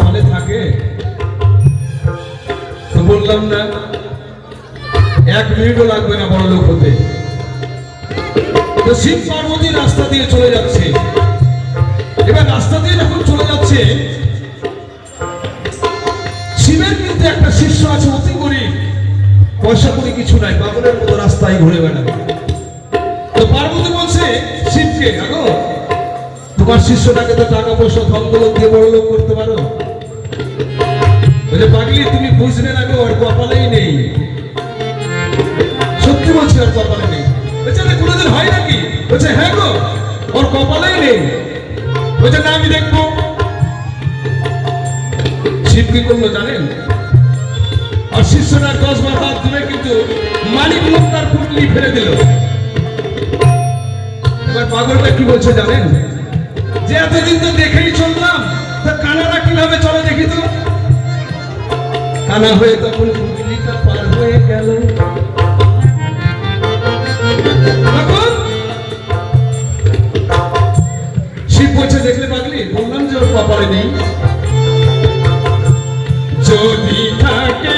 কপালে থাকে। তো বললাম না, এক মিনিটও লাগবে না বড় লোক হতে। তো শিব পার্বতী রাস্তা দিয়ে চলে যাচ্ছে। এবার রাস্তা দিয়ে যখন চলে যাচ্ছে, শিবের কিন্তু একটা শিষ্য আছে, অতি গরিব। পয়সা করে কিছু নাই, পাগলের মতো রাস্তায় ঘুরে বেড়াবে তো পার্বতী বলছে, শিবকে, আগো, তোমার শিষ্যটাকে তো টাকা পয়সা ধন দিয়ে বড় লোক করতে পারো? বলে, পাগলি, তুমি বুঝলে না ওর কপালেই নেই। সত্যি বলছি, ওর কপালে নেই। বলছে কোনোদিন হয় নাকি? বলছে হ্যাঁ গো, ওর কপালেই নেই। বলছে, না, আমি দেখব। শিব কি করল জানেন? আর শিষ্যরা দশ বার হাত ধরে কিন্তু মালিক লোক তার পুটলি ফেলে দিল। এবার পাগলটা কি বলছে জানেন? যে এতদিন তো দেখেই চললাম, তা কানারা কীভাবে চলে কানা হয়ে তখন পুটলিটা পার হয়ে গেল। শিব বলছে, দেখলে পাগলি, বললাম যে ওর নেই। যদি থাকে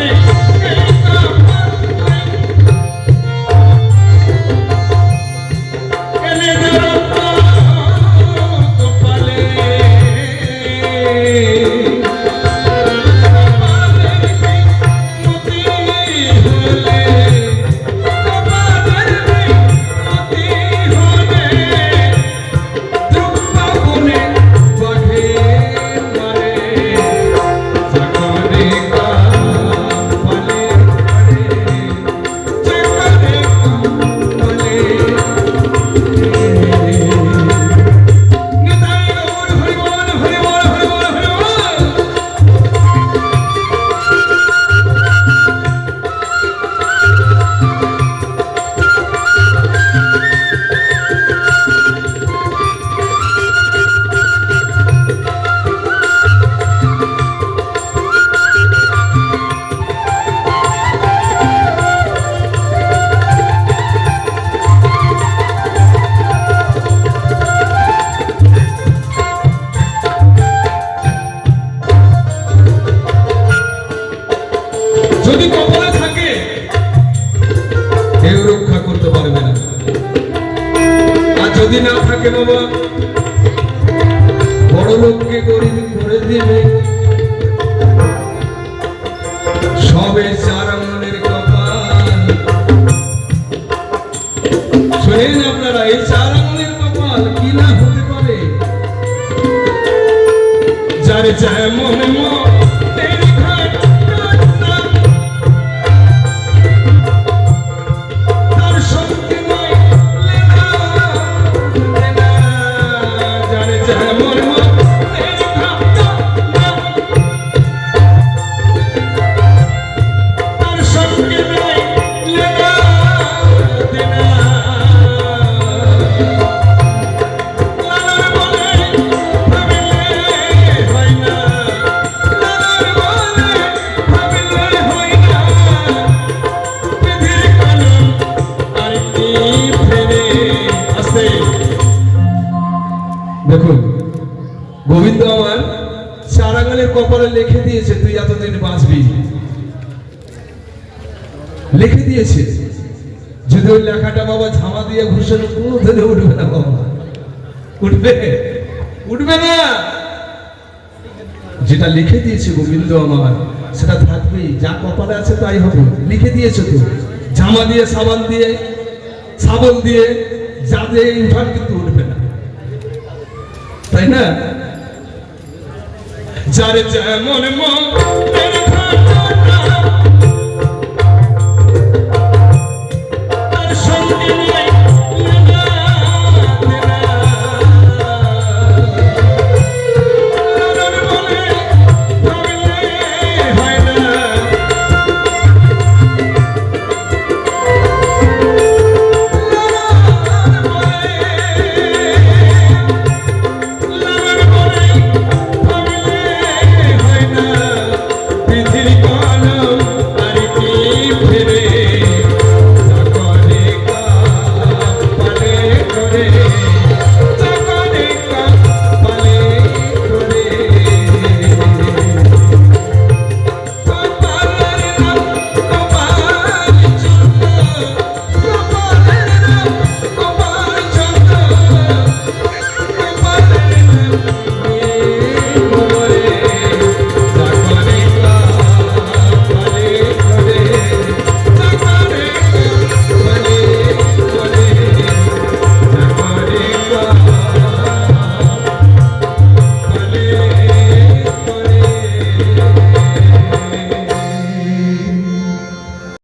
যদি না থাকে বাবা, বড় লোককে গরিব করে দিবে। সবে চার আঙ্গুলের কপাল। শোনেন আপনারা, এই চার আঙ্গুলের কপাল কি না হতে পারে? যার মনে মনের কপালে লিখে দিয়েছে, তুই এতদিন বাঁচবি। লিখে দিয়েছে। যদি ওই লেখাটা বাবা ঝামা দিয়ে ঘুষের কোনো ধরে উঠবে না বাবা। উঠবে? উঠবে না! যেটা লিখে দিয়েছে গোবিন্দ আমার, সেটা থাকবেই। যা কপালে আছে তাই হবে। লিখে দিয়েছে তো। জামা দিয়ে, সাবান দিয়ে সাবল দিয়ে, যা দিয়ে উঠান কিন্তু উঠবে না। তাই না? যার যেমন মনের